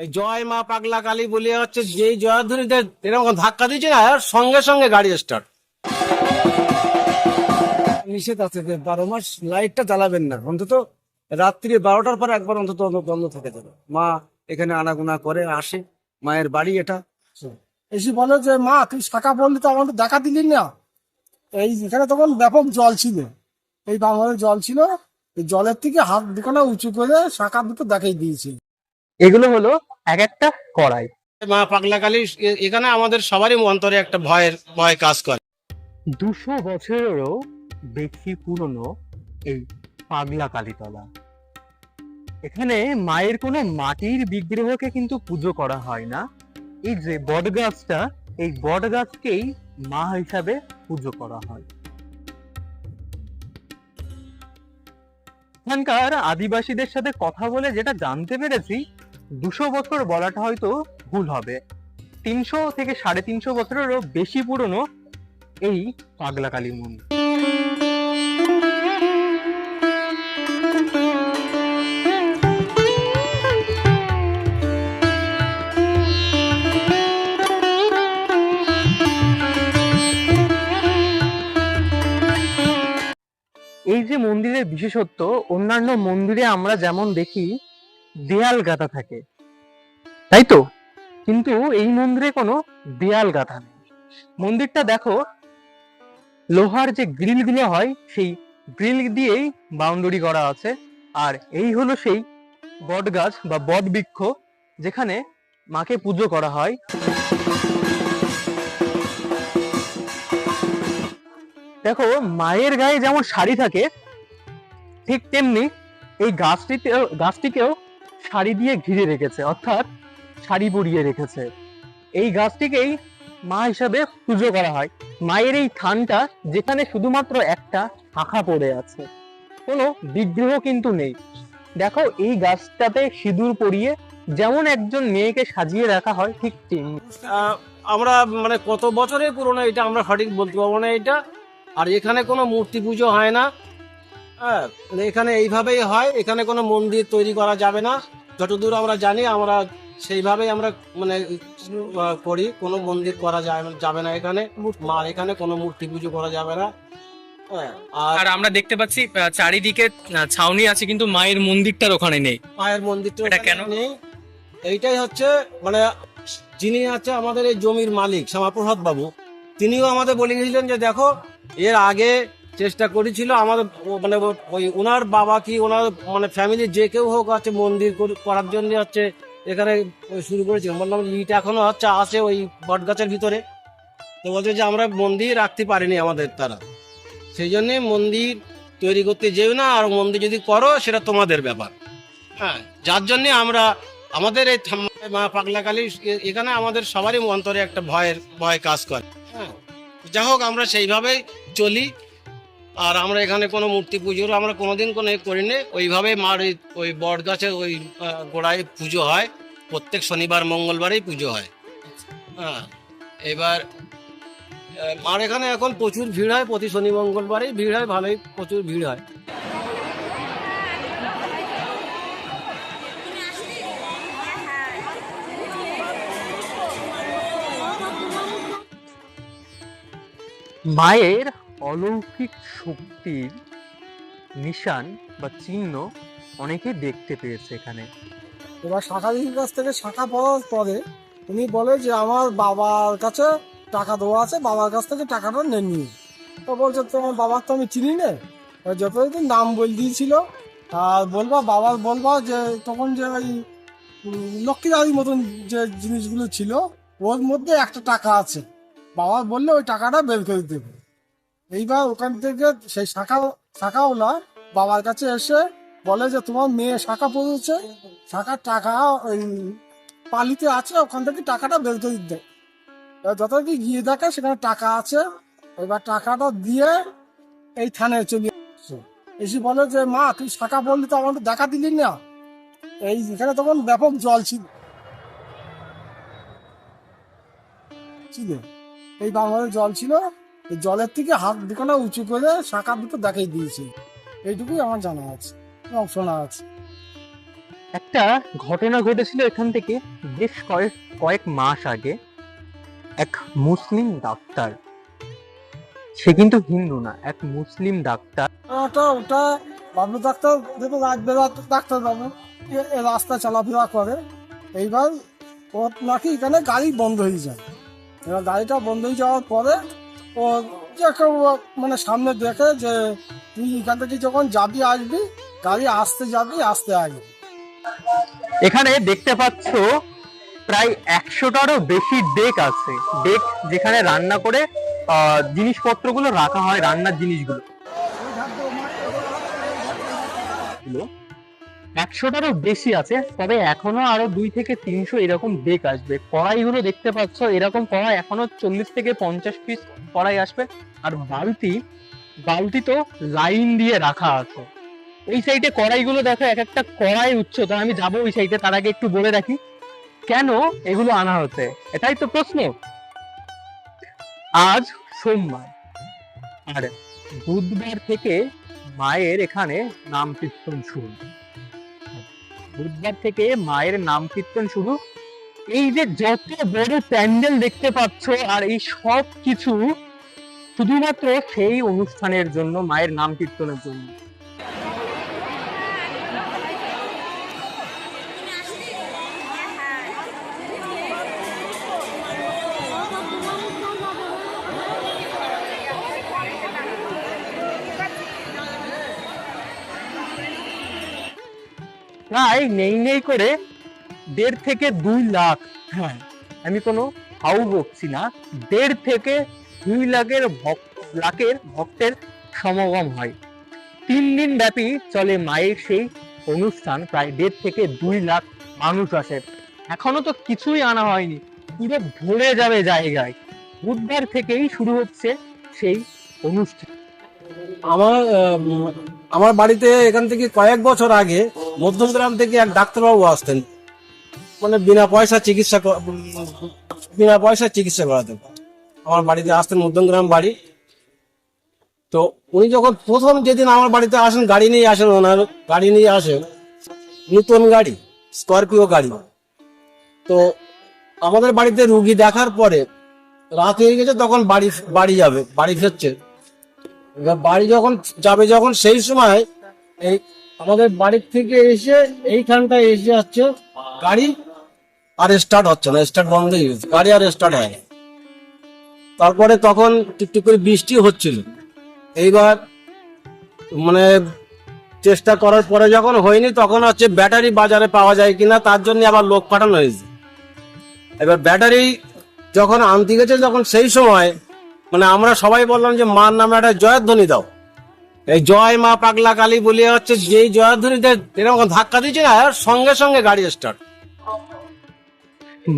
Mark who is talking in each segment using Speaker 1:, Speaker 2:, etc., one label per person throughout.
Speaker 1: এই জয় মা পাগলা কালী বলে হচ্ছে যেই জয়ধ্বনিতে এরকম ধাক্কা দিচ্ছে না আর সঙ্গে সঙ্গে গাড়ি স্টার্ট নিষেধ আছে যে বারো মাস লাইটটা জ্বালাবেন না অন্তত রাত্রি বারোটার পর একবার অন্তত অন্ত- বন্ধ থেকে যাবে। মা এখানে আনাগোনা করে আসে মায়ের বাড়ি এটা।
Speaker 2: এসে বলে যে মা তুই শাখা বললি তো আমাদের দেখা দিলি না। এই এখানে তখন ব্যাপক জল ছিল। এই বাংলার জল ছিল জলের থেকে হাত দুখানা উঁচু করে শাখা দুটো দেখাই দিয়েছে।
Speaker 3: এগুলো হলো এক একটা কড়াই।
Speaker 1: মা পাগলা কালী এখানে আমাদের সবারই অন্তরে একটা ভয়ের ভয় কাজ করে।
Speaker 3: দুশো বছরেরও বেশি পুরনো এই পাগলা কালীতলা এখানে মায়ের কোনো মাটির বিগ্রহকে কিন্তু পুজো করা হয় না। এই যে বট গাছটা এই বট গাছকেই মা হিসাবে পুজো করা হয়। এখানকার আদিবাসীদের সাথে কথা বলে যেটা জানতে পেরেছি দুশো বছর বলাটা হয়তো ভুল হবে। তিনশো থেকে সাড়ে তিনশো বছরেরও বেশি পুরনো এই পাগলা কালী মন্দির। এই যে মন্দিরের বিশেষত্ব, অন্যান্য মন্দিরে আমরা যেমন দেখি দেয়াল গাঁথা থাকে। তাই তো? কিন্তু এই মন্দিরে কোনো দেয়াল গাঁথা নেই। মন্দিরটা দেখো লোহার যে গ্রিলগুলো হয় সেই গ্রিল দিয়েই বাউন্ডারি করা আছে। আর এই হলো সেই বট গাছ বা বট বৃক্ষ যেখানে মাকে পুজো করা হয়। দেখো মায়ের গায়ে যেমন শাড়ি থাকে ঠিক তেমনি এই গাছটিতেও গাছটিকেও শাড়ি দিয়ে ঘিরে রেখেছে, অর্থাৎ শাড়ি পরিয়ে রেখেছে। এই গাছটিকেই মা হিসাবে পুজো করা হয়। মায়ের এই থানটা যেখানে শুধুমাত্র একটা শাখা পড়ে আছে, কোনো বিগ্রহ কিন্তু নেই। দেখো, এই গাছটাতে সিঁদুর পরিয়ে যেমন একজন মেয়েকে সাজিয়ে রাখা হয়, ঠিক তেমনি।
Speaker 1: আমরা মানে কত বছরের পুরনো এটা আমরা সঠিক বলতে পারব না এটা। আর এখানে কোনো মূর্তি পুজো হয় না। হ্যাঁ এখানে এইভাবেই হয় এখানে কোনো মন্দির তৈরি করা যাবে না। যতদূর আমরা জানি আমরা সেইভাবেই আমরা মানে করি কোনো মন্দির করা যাবে যাবে না এখানে। মার এখানে কোনো মূর্তি পুজো করা যাবে না। হ্যাঁ আর
Speaker 4: আর আমরা দেখতে পাচ্ছি চারিদিকে ছাউনি আছে কিন্তু মায়ের মন্দিরটার ওখানে নেই।
Speaker 1: মায়ের মন্দিরটা
Speaker 4: এটা কেন?
Speaker 1: নেই। এইটাই হচ্ছে মানে যিনি আছে আমাদের এই জমির মালিক শ্যামাপ্রসাদ বাবু তিনিও আমাদের বলে গেছিলেন যে দেখো এর আগে চেষ্টা করেছিল, আমাদের মানে ওই ওনার বাবা কি, ওনার মানে ফ্যামিলির যে কেউ হোক আছে মন্দির করার জন্য হচ্ছে এখানে শুরু করেছিল। বললাম ইট এখনও হচ্ছে আছে ওই বট গাছের ভিতরে। তো বলছে যে আমরা মন্দির রাখতে পারিনি আমাদের তারা সেই জন্যে মন্দির তৈরি করতে যেও না, আর মন্দির যদি করো, সেটা তোমাদের ব্যাপার। হ্যাঁ যার জন্য আমরা, আমাদের এই মা পাগলা কালী এখানে আমাদের সবারই অন্তরে একটা ভয়ের, ভয় কাজ করে। হ্যাঁ যাই হোক, আমরা সেইভাবেই চলি। আর আমরা এখানে কোনো মূর্তি পুজোর আমরা কোনোদিন কোনো করিনি। ওইভাবে মার ওই ওই বট গাছে ওই গোড়ায় পুজো হয়। প্রত্যেক শনিবার মঙ্গলবারেই পুজো হয়। হ্যাঁ এবার আহ, মার এখানে এখন প্রচুর ভিড় হয়। প্রতি শনি মঙ্গলবারেই ভিড় হয়। ভালোই প্রচুর ভিড় হয়।
Speaker 3: মায়ের অলৌকিক শক্তির নিশান বা চিহ্ন অনেকে দেখতে পেয়েছে এখানে।
Speaker 2: এবার শাখা দিদির কাছ থেকে শাখা পাওয়ার পরে উনি বলে যে, আমার বাবার কাছে টাকা দেওয়া আছে, বাবার কাছ থেকে টাকাটা নেননি তো বলছে, তোমার বাবার তো আমি চিনি না। যতদিন নাম বল দিয়েছিল। আর বলবা, বাবার বলবা যে, তখন যে ওই লক্ষ্মীদারির মতন যে জিনিসগুলো ছিল, ওর মধ্যে একটা টাকা আছে। বাবা বললে ওই টাকাটা বের করে দেবে। এইবার ওখান থেকে সেই শাখা শাখাওয়ালা বাবার কাছে এসে বলে যে তোমার মেয়ে শাখা পড়েছে, শাখার টাকা ওই পালিতে আছে, ওখান থেকে টাকাটা বের করে দিতে। কি গিয়ে দেখে সেখানে টাকা আছে, এবার টাকাটা দিয়ে এই থানায় চলে আসছে। এসে বলে যে, মা, তুই শাখা বললি তো আমাদের দেখা দিলি না। এই এখানে তখন ব্যাপক জল ছিল। ছিল। এই বাংলাদেশ জল ছিল। জলের থেকে হাত দুখানা উঁচু করে শাখা দুটো দেখাই দিয়েছে। এইটুকুই আমার জানা আছে এবং শোনা আছে।
Speaker 3: একটা ঘটনা ঘটেছিল এখান থেকে বেশ কয়েক কয়েক মাস আগে। এক মুসলিম ডাক্তার সে কিন্তু হিন্দু না এক মুসলিম ডাক্তার।
Speaker 2: ওটা ওটা বাবু ডাক্তার দেখো রাজবেলা ডাক্তার বাবু রাস্তা চলাফেরা করে। এইবার নাকি এখানে গাড়ি বন্ধ হয়ে যায়। এবার গাড়িটা বন্ধ হয়ে যাওয়ার পরে ও মানে সামনে দেখে যে তুই এখান থেকে যখন যাবি, আসবি, গাড়ি আসতে যাবি, আসতে আসবি
Speaker 3: এখানে দেখতে পাচ্ছ প্রায় একশোটারও বেশি ডেক আছে ডেক যেখানে রান্না করে জিনিসপত্রগুলো রাখা হয়, রান্নার জিনিসগুলো গুলো। একশোটারও বেশি আছে, তবে এখনও আরও দুই থেকে তিনশো এরকম ডেক আসবে। কড়াইগুলো দেখতে পাচ্ছ, এরকম কড়াই এখনও চল্লিশ থেকে পঞ্চাশ পিস কড়াই আসবে। আর বালতি বালতি তো লাইন দিয়ে রাখা আছে। এই সাইডে কড়াইগুলো দেখো, এক একটা কড়াই উচ্চতা, আমি যাব ওই সাইডে তার আগে একটু বলে রাখি কেন এগুলো আনা হচ্ছে? এটাই তো প্রশ্ন। আজ সোমবার, আর বুধবার থেকে মায়ের এখানে নাম কীর্তন শুরু। বুধবার থেকে মায়ের নাম কীর্তন শুরু। এই যে যত বড় প্যান্ডেল দেখতে পাচ্ছ আর এই সব কিছু শুধুমাত্র সেই অনুষ্ঠানের জন্য মায়ের নাম কীর্তনের জন্য। প্রায় নেই নেই করে দেড় থেকে দুই লাখ হ্যাঁ আমি কোনো হাউ বকছি না, দেড় থেকে দুই লাখের ভক্ত লাখের ভক্তের সমাগম হয়। তিন দিন ব্যাপী চলে মায়ের সেই অনুষ্ঠান, প্রায় দেড় থেকে দুই লাখ মানুষ আসে। এখনও তো কিছুই আনা হয়নি, পুরো ভরে যাবে জায়গায়। বুধবার থেকেই শুরু হচ্ছে সেই অনুষ্ঠান।
Speaker 1: আমার আমার বাড়িতে এখান থেকে কয়েক বছর আগে মধ্যমগ্রাম থেকে এক ডাক্তারবাবু আসতেন। মানে বিনা পয়সা চিকিৎসা বিনা পয়সা চিকিৎসা করাতেন। আমার বাড়িতে আসতেন মধ্যমগ্রাম বাড়ি। তো উনি যখন প্রথম যেদিন আমার বাড়িতে আসেন, গাড়ি নিয়ে আসেন ওনার, গাড়ি নিয়ে আসেন, নতুন গাড়ি, স্করপিও গাড়ি। তো আমাদের বাড়িতে রুগী দেখার পরে রাত হয়ে গেছে, তখন বাড়ি বাড়ি যাবে, বাড়ি ফিরছে। বাড়ি যখন যাবে যখন সেই সময় এই আমাদের বাড়ির থেকে এসে এইখানটায় এসে যাচ্ছে গাড়ি আর স্টার্ট হচ্ছে না স্টার্ট বন্ধ হয়ে গেছে, গাড়ি আর স্টার্ট হয় না। তারপরে তখন টুকটুক করে বৃষ্টি হচ্ছিল। এইবার মানে চেষ্টা করার পরে যখন হয়নি তখন হচ্ছে ব্যাটারি বাজারে পাওয়া যায় কিনা তার জন্য আবার লোক পাঠানো হয়েছে। এবার ব্যাটারি যখন আনতে গেছে যখন সেই সময় মানে আমরা সবাই বললাম যে মার নামে একটা জয়ধ্বনি দাও। এই জয় মা পাগলা কালী বলে হচ্ছে, যেই জয়ধ্বনিতে এরকম ধাক্কা দিচ্ছে না সঙ্গে সঙ্গে গাড়ি স্টার্ট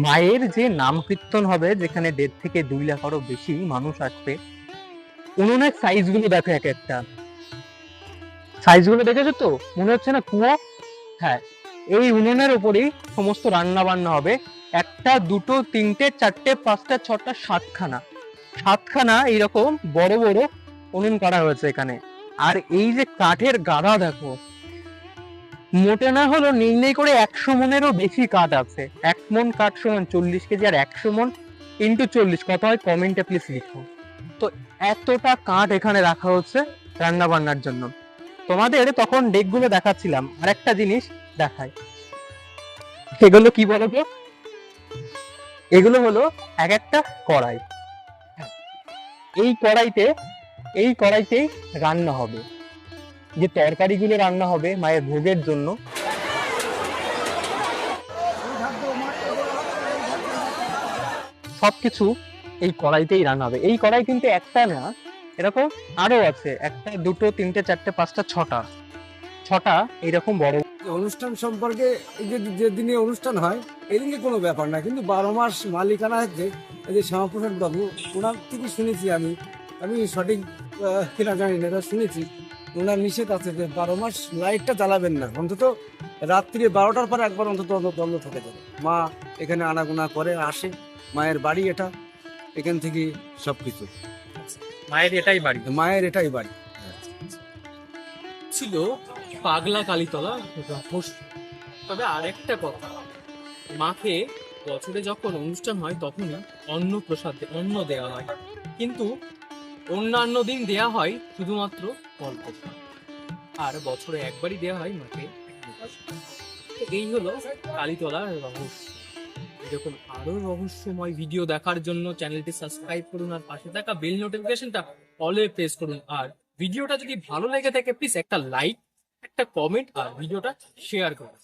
Speaker 3: মায়ের যে নাম কীর্তন হবে, যেখানে দেড় থেকে দুই লাখেরও বেশি মানুষ আসবে উনুনের সাইজগুলো দেখো এক একটা। সাইজগুলো দেখেছ তো? মনে হচ্ছে না কুয়ো? হ্যাঁ এই উনুনের উপরেই সমস্ত রান্না বান্না হবে। একটা, দুটো, তিনটে, চারটে, পাঁচটা, ছটা, সাতখানা। সাতখানা এইরকম বড় বড় উনুন করা হয়েছে এখানে। আর এই যে কাঠের গাদা দেখো, মোটে না হলো নেই নেই করে একশো মনেরও বেশি কাঠ আছে। এক মন কাঠ সমান চল্লিশ কেজি আর একশো মন ইন্টু চল্লিশ, কত হয়? কমেন্টে প্লিজ লিখো। তো এতটা কাঠ এখানে রাখা হচ্ছে রান্না বান্নার জন্য। তোমাদের তখন ডেকগুলো দেখাচ্ছিলাম। আর একটা জিনিস দেখায় এগুলো কি বলো এগুলো হলো এক একটা কড়াই। এই কড়াইতে, এই কড়াইতেই রান্না হবে। যে তরকারিগুলো রান্না হবে মায়ের ভোগের জন্য। সব কিছু এই কড়াইতেই রান্না হবে। এই কড়াই কিন্তু একটা না, এরকম আরও আছে, একটা, দুটো, তিনটে, চারটে, পাঁচটা, ছটা। ছটা এরকম বড়
Speaker 2: অনুষ্ঠান সম্পর্কে এই যে যে দিনে অনুষ্ঠান হয় এদিকে কোনো ব্যাপার না। কিন্তু বারো মাস মালিকানা হচ্ছে এই যে শ্যামাপ্রসাদ বাবু ওনার থেকে শুনেছি আমি। আমি সঠিক কিনা জানি না এটা শুনেছি। ওনার নিষেধ আছে যে বারো মাস লাইটটা জ্বালাবেন না। অন্তত রাত্রি বারোটার পর একবার অন্তত অন্তত বন্ধ থাকে যাবে মা এখানে আনাগোনা করে আসে। মায়ের বাড়ি এটা এখান থেকে সব কিছু
Speaker 4: মায়ের এটাই বাড়ি।
Speaker 2: মায়ের এটাই বাড়ি।
Speaker 4: ছিল পাগলা কালীতলা রাক্ষস
Speaker 3: তবে আরেকটা কথা, মাকে বছরে যখন অনুষ্ঠান হয় তখনই অন্ন প্রসাদ অন্ন দেওয়া হয়। কিন্তু অন্যান্য দিন দেয়া হয় শুধুমাত্র প্রসাদ আর বছরে একবারই দেওয়া হয় মাকে এই হলো কালীতলার রহস্য। এরকম আরও রহস্যময় ভিডিও দেখার জন্য চ্যানেলটি সাবস্ক্রাইব করুন আর পাশে থাকা বেল নোটিফিকেশনটা অলে প্রেস করুন। আর ভিডিওটা যদি ভালো লেগে থাকে প্লিজ একটা লাইক একটা কমেন্ট আর ভিডিওটা শেয়ার করুন